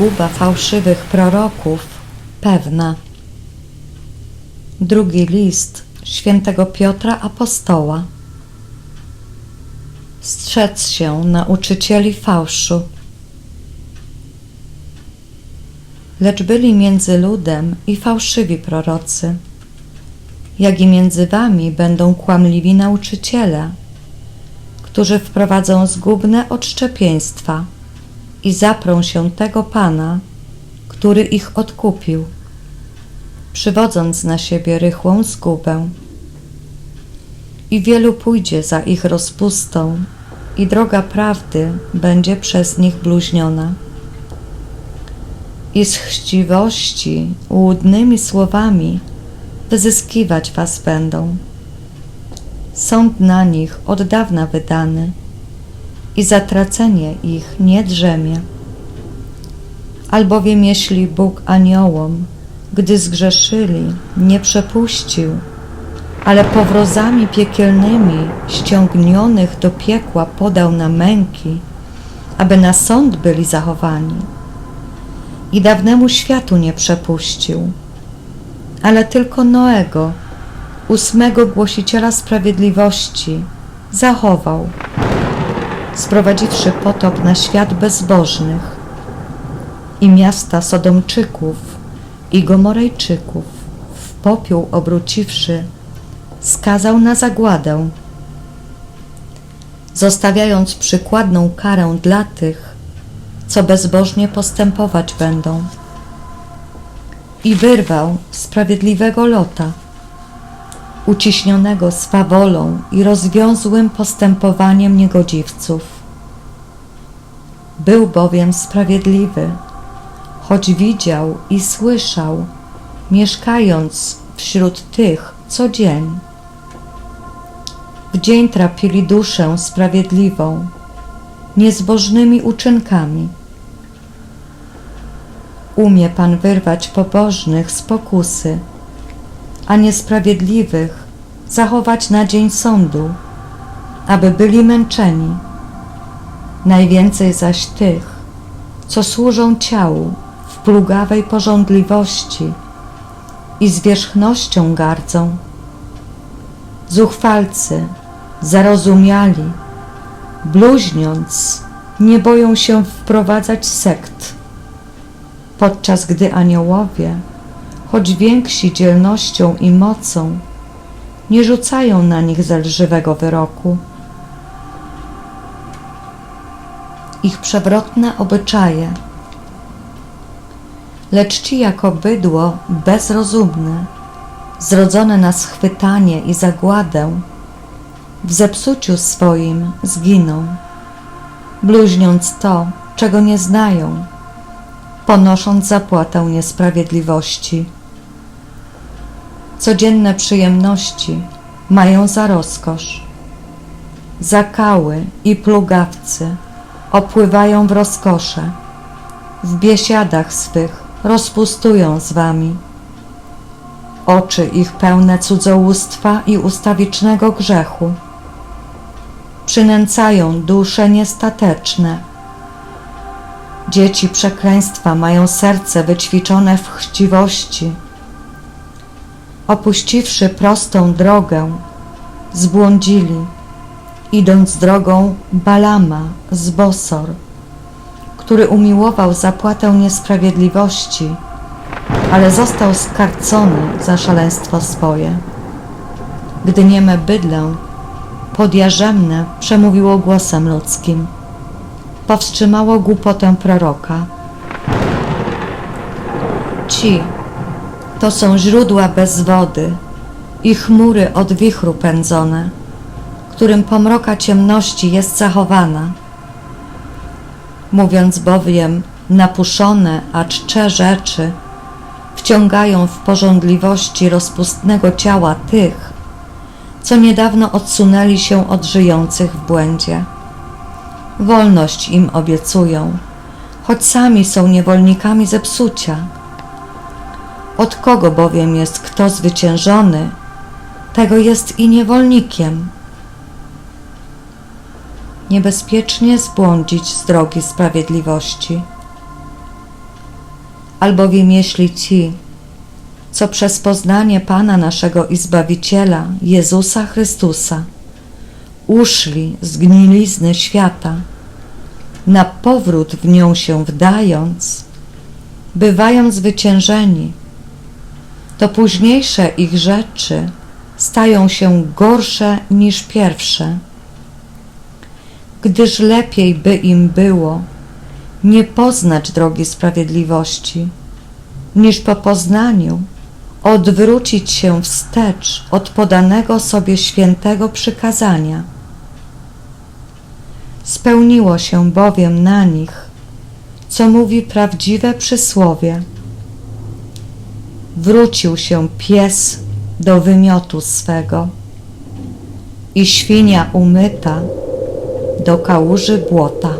liczba fałszywych proroków pewna. Drugi list świętego Piotra Apostoła. Strzec się nauczycieli fałszu. Lecz byli między ludem i fałszywi prorocy, jak i między wami będą kłamliwi nauczyciele, którzy wprowadzą zgubne odszczepieństwa i zaprą się tego Pana, który ich odkupił, przywodząc na siebie rychłą zgubę. I wielu pójdzie za ich rozpustą, i droga prawdy będzie przez nich bluźniona. I z chciwości łudnymi słowami wyzyskiwać was będą. Sąd na nich od dawna wydany i zatracenie ich nie drzemie. Albowiem jeśli Bóg aniołom, gdy zgrzeszyli, nie przepuścił, ale powrozami piekielnymi ściągnionych do piekła podał na męki, aby na sąd byli zachowani, i dawnemu światu nie przepuścił, ale tylko Noego, ósmego głosiciela sprawiedliwości, zachował, sprowadziwszy potop na świat bezbożnych i miasta Sodomczyków i Gomorejczyków w popiół obróciwszy, skazał na zagładę, zostawiając przykładną karę dla tych, co bezbożnie postępować będą. I wyrwał sprawiedliwego Lota, uciśnionego swawolą i rozwiązłym postępowaniem niegodziwców. Był bowiem sprawiedliwy, choć widział i słyszał, mieszkając wśród tych co dzień. W dzień trapili duszę sprawiedliwą, niezbożnymi uczynkami. Umie Pan wyrwać pobożnych z pokusy, a niesprawiedliwych zachować na dzień sądu, aby byli męczeni. Najwięcej zaś tych, co służą ciału w plugawej porządliwości i zwierzchnością gardzą. Zuchwalcy, zarozumiali, bluźniąc, nie boją się wprowadzać sekt, podczas gdy aniołowie, choć więksi dzielnością i mocą, nie rzucają na nich zelżywego wyroku. Ich przewrotne obyczaje, lecz ci jako bydło bezrozumne, zrodzone na schwytanie i zagładę, w zepsuciu swoim zginą, bluźniąc to, czego nie znają, ponosząc zapłatę niesprawiedliwości. Codzienne przyjemności mają za rozkosz. Zakały i plugawcy opływają w rozkosze, w biesiadach swych rozpustują z wami. Oczy ich pełne cudzołóstwa i ustawicznego grzechu. Przynęcają dusze niestateczne. Dzieci przekleństwa mają serce wyćwiczone w chciwości. Opuściwszy prostą drogę, zbłądzili, idąc drogą Balama z Bosor, który umiłował zapłatę niesprawiedliwości, ale został skarcony za szaleństwo swoje. Gdy nieme bydlę podjarzemne przemówiło głosem ludzkim, powstrzymało głupotę proroka. Ci to są źródła bez wody i chmury od wichru pędzone, którym pomroka ciemności jest zachowana. Mówiąc bowiem napuszone, a czcze rzeczy, wciągają w porządliwości rozpustnego ciała tych, co niedawno odsunęli się od żyjących w błędzie. Wolność im obiecują, choć sami są niewolnikami zepsucia. Od kogo bowiem jest kto zwyciężony, tego jest i niewolnikiem. Niebezpiecznie zbłądzić z drogi sprawiedliwości. albowiem jeśli ci, co przez poznanie Pana naszego i Zbawiciela, Jezusa Chrystusa, uszli z gnilizny świata, na powrót w nią się wdając, bywają zwyciężeni, to późniejsze ich rzeczy stają się gorsze niż pierwsze, gdyż lepiej by im było nie poznać drogi sprawiedliwości, niż po poznaniu odwrócić się wstecz od podanego sobie świętego przykazania. Spełniło się bowiem na nich, co mówi prawdziwe przysłowie. Wrócił się pies do wymiotu swego i świnia umyta do kałuży błota.